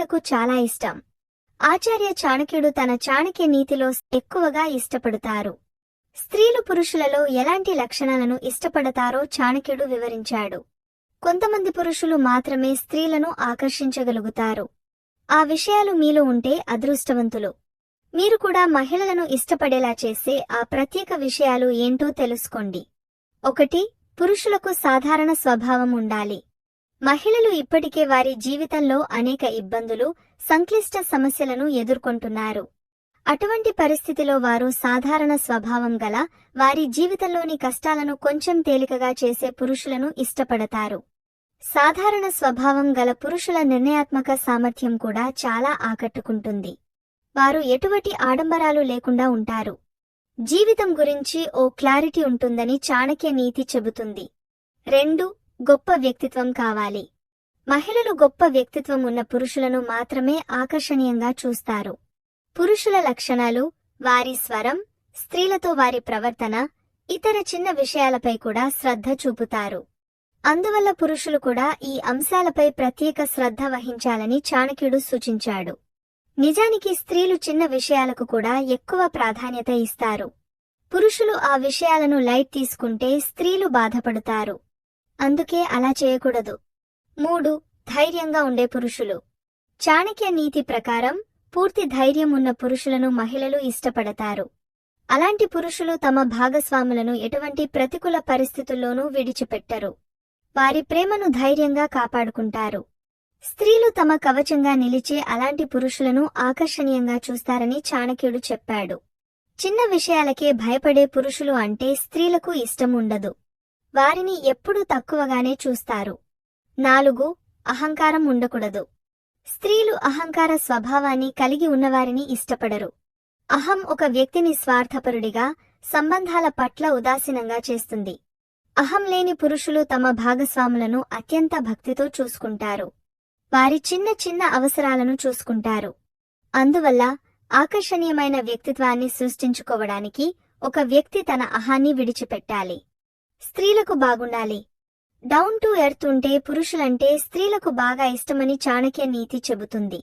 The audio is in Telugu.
స్త్రీలకు చాలా ఇష్టం. ఆచార్య చాణక్యుడు తన చాణక్య నీతిలో ఎక్కువగా ఇష్టపడతారు. స్త్రీలు పురుషులలో ఎలాంటి లక్షణాలను ఇష్టపడతారో చాణక్యుడు వివరించాడు. కొంతమంది పురుషులు మాత్రమే స్త్రీలను ఆకర్షించగలుగుతారు. ఆ విషయాలు మీలో ఉంటే అదృష్టవంతులు. మీరు కూడా మహిళలను ఇష్టపడేలా చేసే ఆ ప్రత్యేక విషయాలు ఏంటో తెలుసుకోండి. ఒకటి పురుషులకు సాధారణ స్వభావం ఉండాలి. మహిళలు ఇప్పటికే వారి జీవితంలో అనేక ఇబ్బందులు సంక్లిష్ట సమస్యలను ఎదుర్కొంటున్నారు. అటువంటి పరిస్థితిలో వారు సాధారణ స్వభావం గల వారి జీవితంలోని కష్టాలను కొంచెం తేలికగా చేసే పురుషులను ఇష్టపడతారు. సాధారణ స్వభావం గల పురుషుల నిర్ణయాత్మక సామర్థ్యం కూడా చాలా ఆకట్టుకుంటుంది. వారు ఎటువంటి ఆడంబరాలు లేకుండా ఉంటారు. జీవితం గురించి ఓ క్లారిటీ ఉంటుందని చాణక్య నీతి చెబుతుంది. రెండు గొప్ప వ్యక్తిత్వం కావాలి. మహిళలు గొప్ప వ్యక్తిత్వం ఉన్న పురుషులను మాత్రమే ఆకర్షణీయంగా చూస్తారు. పురుషుల లక్షణాలు వారి స్వరం స్త్రీలతో వారి ప్రవర్తన ఇతర చిన్న విషయాలపై కూడా శ్రద్ధ చూపుతారు. అందువల్ల పురుషులు కూడా ఈ అంశాలపై ప్రత్యేక శ్రద్ధ వహించాలని చాణక్యుడు సూచించాడు. నిజానికి స్త్రీలు చిన్న విషయాలకు కూడా ఎక్కువ ప్రాధాన్యత ఇస్తారు. పురుషులు ఆ విషయాలను లైట్ తీసుకుంటే స్త్రీలు బాధపడతారు. అందుకే అలా చేయకూడదు. మూడు ధైర్యంగా ఉండే పురుషులు. చాణక్య నీతి ప్రకారం పూర్తి ధైర్యం ఉన్న పురుషులను మహిళలు ఇష్టపడతారు. అలాంటి పురుషులు తమ భాగస్వాములను ఎటువంటి ప్రతికూల పరిస్థితుల్లోనూ విడిచిపెట్టరు. వారి ప్రేమను ధైర్యంగా కాపాడుకుంటారు. స్త్రీలు తమ కవచంగా నిలిచే అలాంటి పురుషులను ఆకర్షణీయంగా చూస్తారని చాణక్యుడు చెప్పాడు. చిన్న విషయాలకే భయపడే పురుషులు అంటే స్త్రీలకు ఇష్టం ఉండదు వారిని ఎప్పుడూ తక్కువగానే చూస్తారు. నాలుగు అహంకారం ఉండకూడదు. స్త్రీలు అహంకార స్వభావాన్ని కలిగి ఉన్నవారిని ఇష్టపడరు. అహం ఒక వ్యక్తిని స్వార్థపరుడిగా సంబంధాల పట్ల ఉదాసీనంగా చేస్తుంది. అహం లేని పురుషులు తమ భాగస్వాములను అత్యంత భక్తితో చూసుకుంటారు. వారి చిన్న చిన్న అవసరాలను చూసుకుంటారు. అందువల్ల ఆకర్షణీయమైన వ్యక్తిత్వాన్ని సృష్టించుకోవడానికి ఒక వ్యక్తి తన అహాన్ని విడిచిపెట్టాలి. స్త్రీలకు బాగుండాలి. డౌన్ టు ఎర్త్ ఉంటే పురుషులంటే స్త్రీలకు బాగా ఇష్టమని చాణక్య నీతి చెబుతుంది.